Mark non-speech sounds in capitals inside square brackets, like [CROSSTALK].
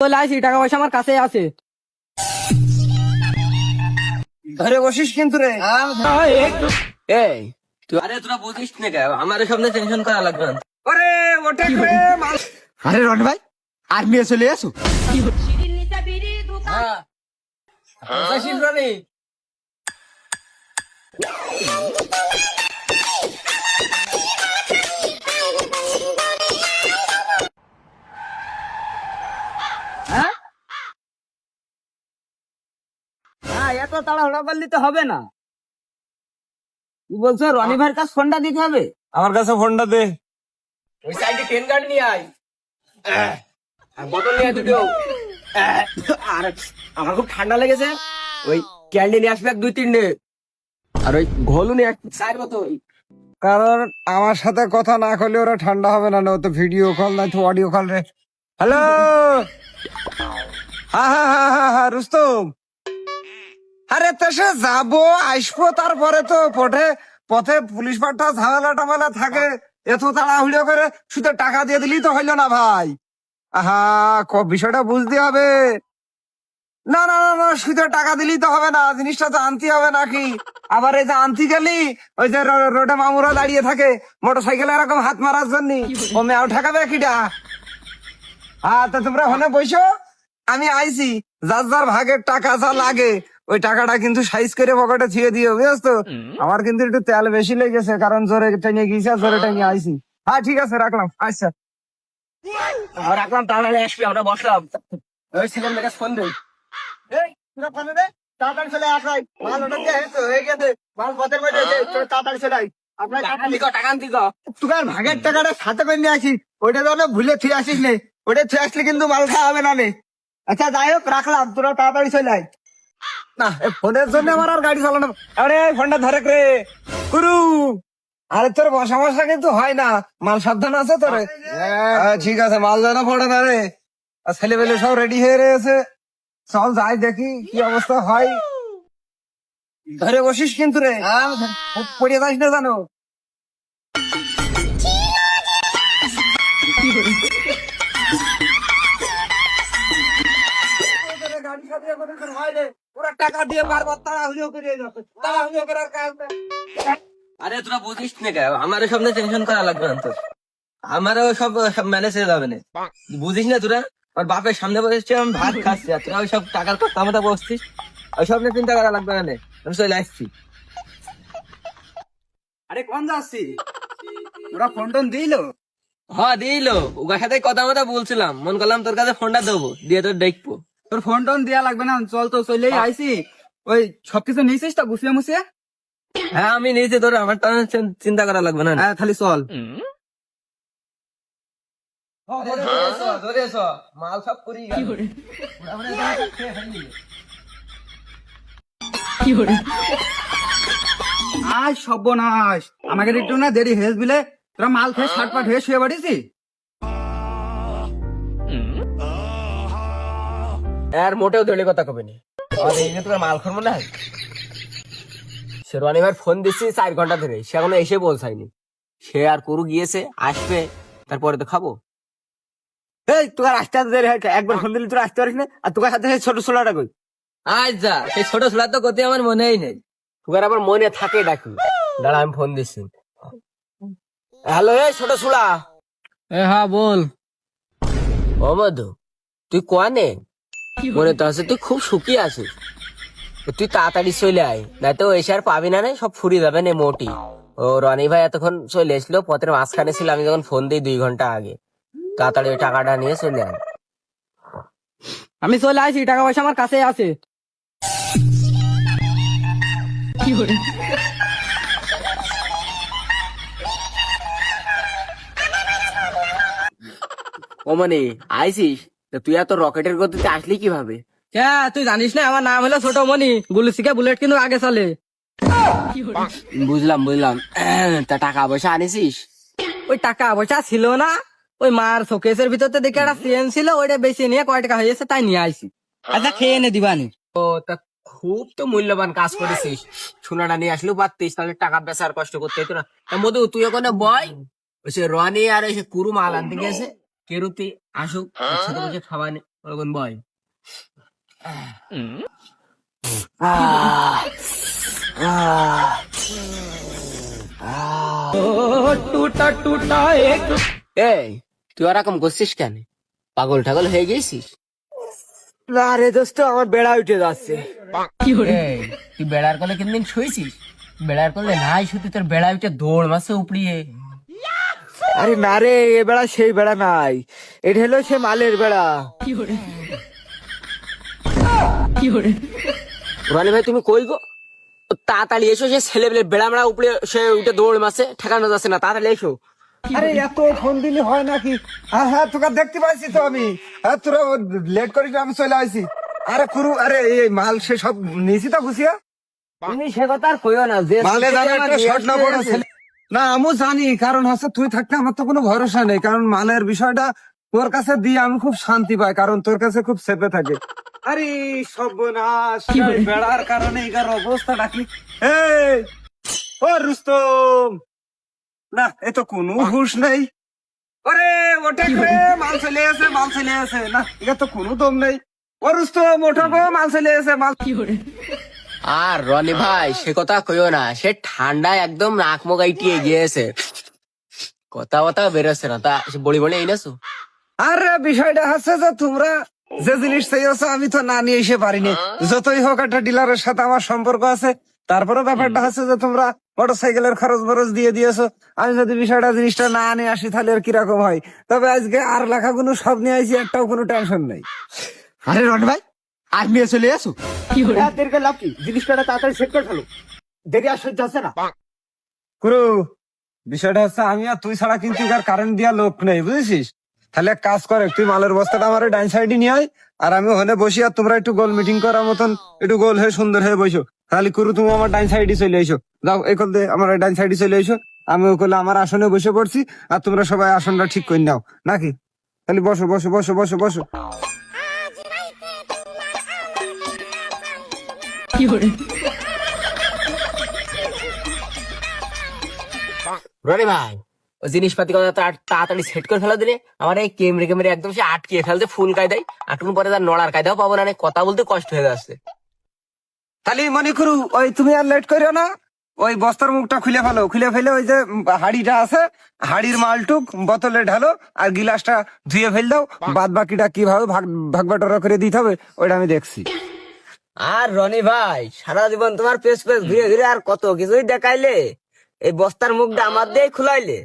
চলে আসি টাকা পয়সা আমার কাছে আছে। ধরে বসিস কিন্তু রে। এই তুই আরে তোরা বুঝিস না কেন? আমার সামনে টেনশন করা লাগবে না। ওরে ওটা করে আরে রন ভাই আর্মি চলে আসো হ্যাঁ। হ্যাঁ এত তাড়াহুড়া করলে তো হবে না। কি বলছো? রনি ভাইয়ের কাছে ফোনটা দিতে হবে? আমার কাছে ফোনটা দে। ওই সাইডে টেন গার্ড নিয়ে আয়। আর বোতল নিয়ে আয় দুটো। আর আমার খুব ঠান্ডা লেগেছে। ওই ক্যান্ডি নিয়ে আসবে এক দুই তিনটে আর ওই ঘোলু নিয়ে এক চার বোতল। কারণ আমার সাথে কথা না করলে ওরা ঠান্ডা হবে না না তো ভিডিও কল না তো অডিও কল রে। হ্যালো হ্যাঁ হ্যাঁ হ্যাঁ হ্যাঁ হ্যাঁ রুস্তম। আরে তো সে যাব আসব তারপরে তো পথে পথে পুলিশ পাঠা ঝামেলা টামেলা থাকে। এত তাড়াহুড়ো করে শুধু টাকা দিয়ে দিলি তো হইল না ভাই। আহা, ক, বিষয়টা বুঝতে হবে। না না না না, শুধু টাকা দিলেই তো হবে না, জিনিসটা তো আনতে হবে নাকি? আবার এই যে আনতে গেলি, ওই যে রোডে মামুরা দাঁড়িয়ে থাকে মোটর সাইকেলে এরকম হাত মারার জন্য। ও মেয়াও ঠেকাবে কিটা হ্যাঁ তা তোমরা ওখানে বসো। আমি আইছি, যার যার ভাগের টাকা যা লাগে ওই টাকাটা কিন্তু সাইজ করে পকেটে থুয়ে দিও বুঝছ আমার কিন্তু একটু তেল বেশি লেগেছে কারণ জোরে টেনে গিয়েছে জোরে টেনে আইছি। হ্যাঁ ঠিক আছে রাখলাম। আচ্ছা। রাখলাম তাড়াতাড়ি আসবি আমরা বসলাম। ওই ছেলের ফোন দেই তোরা তাড়াতাড়ি চলে আস ভাই। মাল দিয়ে হয়ে গেছে। মাল পথের মধ্যে তাড়াতাড়ি চলে আর ভাগের টাকাটা সাথে করে নিয়ে আসিস ওইটা তো ভুলে থুয়ে আসিস নে। ওটা থুয়ে আসলে কিন্তু মাল খাওয়া হবে না নে। আচ্ছা যাই হোক রাখলাম। তোরা তাড়াতাড়ি চলে আয়। না ফোনের জন্য আমার আর গাড়ি চালানো আরে ফোনটা ধরে রে গুরু আরে তোর বসা বসা কিন্তু হয় না। মাল সাবধান আছে তোর? হ্যাঁ, ঠিক আছে মাল যেন পড়ে না রে। আর ছেলে পেলে সব রেডি হয়ে রয়েছে। চল যাই দেখি কি অবস্থা হয়। ধরে বসিস কিন্তু রে। পড়ে যাস না জানো? গাড়ি সাথে হয় রে টাকা দিয়ে বারবার তাড়াহুড়ো করে তাড়াহুড়ো করার কাজ আরে তোরা বুঝিস না আমার সামনে টেনশন করা লাগবে না তোর। আমারও সব সব ম্যানেজ হয়ে যাবে না। বুঝিস না তোরা? আর বাপের সামনে বসেছি আমি ভাত খাচ্ছি আর তোরা সব টাকার কথা মতো বসছিস। ওই সব নিয়ে চিন্তা করা লাগবে না আমি চলে আসছি। আরে কোন যাচ্ছি? ওরা ফোন টোন দিলো? হ্যাঁ দিল। ওর সাথে কথা মতো বলছিলাম। মন করলাম তোর কাছে ফোনটা দেবো দিয়ে তোর দেখব। তোর ফোন টোন দেয়া লাগবে না চল তো চলেই আইসি ওই সবকিছু নিয়েছিস তো গুছিয়ে মুছিয়ে? হ্যাঁ আমি নিয়েছি তোর আমার চিন্তা করা লাগবে না। হ্যাঁ খালি চল। মাল সব করি? আজ সর্বনাশ। আমাকে একটু না দেরি হয়েছ বিলে তোরা মাল খেয়ে শার্ট পাট হয়ে শুয়ে বাড়িছি আর মোটেও দলীয় কথা কবে নি আর এই যে তোর মাল খাব না শেরওয়ানি ভাই ফোন দিচ্ছি চার ঘণ্টা ধরে সে এখনও এসে পৌঁছায়নি। সে আর করু গিয়েছে আসবে তারপরে তো খাব। এই তোর আসতে আসতে দেরি হয় একবার ফোন দিলে তোরা আসতে পারিস না? আর তোর সাথে সেই ছোট ছোলাটা কই? আজ যা সেই ছোট ছোলা তো গতি আমার মনেই নেই। তোর আবার মনে থাকে ডাকি। দাঁড়া আমি ফোন দিচ্ছি। হ্যালো এই ছোট ছোলা। হ্যাঁ বল। ও মধু তুই কোয়ানে? মনে তো আছে তুই খুব সুখী আছিস। তুই তাড়াতাড়ি চলে আয় নাই তো এসে আর পাবি না সব ফুরিয়ে যাবে না মোটি। ও রনি ভাই এতক্ষণ চলে এসলো পথের মাঝখানে ছিল আমি যখন ফোন দিই দুই ঘণ্টা আগে। তাড়াতাড়ি ওই টাকাটা নিয়ে চলে আয়। আমি চলে আসি টাকা পয়সা আমার কাছে আছে। ও মানে আইসিস? তুই এত রকেটের গতিতে আসলি কীভাবে? হ্যাঁ তুই জানিস না আমার নাম হলো ছোট মনি গুলুসিকা বুলেট কিন্তু আগে চলে। বুঝলাম বুঝলাম। [CLEARS THROAT] তা টাকা পয়সা আনিসিস? ওই টাকা পয়সা ছিল না। ওই মার শোকেসের ভিতরতে দেখে একটা চেন ছিল ওইটা বেশি নিয়ে কয় টাকা হয়েছে তাই নিয়ে আইসি আচ্ছা খেয়ে নে দিবানি। ও তা খুব তো মূল্যবান কাজ করেছিস। সোনাটা নিয়ে আসলেও পারতিস তাহলে টাকা বেচার কষ্ট করতে হতো না। মধু তুই ওখানে বয়? ওই সে রনি আর ওই সে কুরু মাল আনতে গেছে। কেরুতি আসুক একসাথে বসে খাওয়া নি- ওরকম বয়। এই তুই ওরকম করছিস কেন? পাগল ঠাগল হয়ে গেছিস? না রে দোস্ত আমার বেড়া উঠে যাচ্ছে। তুই বেড়ার কলে কোনদিন শুয়েছিস? বেড়ার কলে নাই শুধু তোর বেড়া উঠে দৌড় মাসে উপড়িয়ে। আরে না রে এ বেড়া সেই বেড়া নাই। এটা হলো সে মালের বেড়া। রনি ভাই তুমি কই গো? তাড়াতাড়ি এসো সে ছেলে পেলে বেড়া মেড়া উপরে সে উঠে দৌড় মাসে ঠেকানো যাচ্ছে না তাড়াতাড়ি এসো। আরে এত ফোন দিলে হয় নাকি? হ্যাঁ হ্যাঁ তোকে দেখতে পাইছি তো আমি। হ্যাঁ তোরা লেট করিস আমি চলে আসি আরে কুরু আরে এই মাল সে সব নিয়েছি তো খুশিয়া তুমি সে কথা আর কইও না যে মালে জানো একটা শর্ট না না আমিও জানি কারণ হচ্ছে তুই থাকতে আমার তো কোনো ভরসা নেই কারণ মালের বিষয়টা তোর কাছে দিয়ে আমি খুব শান্তি পাই কারণ তোর কাছে খুব সেফে থাকে। আরে সর্বনাশ বেড়ার কারণে এগার অবস্থাটা কি? এই ও রুস্তম! না এ তো কোনো হুশ নেই। ওরে ওটা করে মাল চলে আসে মাল চলে আসে না এটা তো কোনো দম নেই। ও রুস্তম ওঠো গো মাল চলে আসে মাল আর রনি ভাই সে কথা কইও না সে ঠান্ডায় একদম নাক মুখ আইটিয়ে গিয়েছে। কথা কথা বেরোচ্ছে না তা সে বড়ি বড়ি এই নাসু আরে বিষয়টা হচ্ছে যে তোমরা যে জিনিস চাইছো আমি তো না নিয়ে এসে পারিনি। যতই হোক একটা ডিলারের সাথে আমার সম্পর্ক আছে তারপরে ব্যাপারটা হচ্ছে যে তোমরা মোটর সাইকেলের খরচ বরচ দিয়ে দিয়েছ। আমি যদি বিষয়টা জিনিসটা না নিয়ে আসি তাহলে আর কীরকম হয়? তবে আজকে আর লেখাগুলো সব নিয়ে আসি একটাও কোনো টেনশন নাই। আরে রন ভাই আর নিয়ে চলে আসো দেরকে লাভ কি? জিনিসটা তাড়াতাড়ি সেট করে ফেলো। দেরি আর সহ্য হচ্ছে না। কুরু বিষয়টা হচ্ছে আমি আর তুই ছাড়া কিন্তু আর কারেন্ট দিয়া লোক নেই বুঝেছিস? তাহলে এক কাজ করে তুই মালের বস্তাটা আমার ডাইন সাইডে নিয়ে আয় আর আমি ওখানে বসি আর তোমরা একটু গোল মিটিং করার মতন একটু গোল হয়ে সুন্দর হয়ে বসো। তাহলে কুরু তুমি আমার ডাইন সাইডে চলে এসো। যাও এই দে আমার ডাইন সাইডে চলে এসো। আমি ও করলে আমার আসনে বসে পড়ছি আর তোমরা সবাই আসনটা ঠিক করে নাও। নাকি? তাহলে বসো বসো বসো বসো বসো। রনি ভাই ও জিনিসপাতি কথা তাড়াতাড়ি সেট করে ফেলা দিলে। আমার এই কেমরে কেমরে একদম সে আটকিয়ে ফেলতে ফুল কায়দায়। আটকুন পরে তার নড়ার কায়দাও পাবো না কথা বলতে কষ্ট হয়ে যাচ্ছে। তাহলে মনে করু ওই তুমি আর লেট করিও না। ওই বস্তার মুখটা খুলে ফেলো খুলে ফেলে ওই যে হাড়িটা আছে হাড়ির মালটুক বোতলে ঢালো আর গিলাসটা ধুয়ে ফেল দাও। বাদ বাকিটা কীভাবে ভাগ ভাগ করে দিতে হবে ওইটা আমি দেখছি। আর রনি ভাই, সারা জীবন তোমার পেস পেস ঘুরে ঘুরে আর কত কিছুই দেখাইলে, এই বস্তার মুখটা আমার দিয়ে খুলাইলে।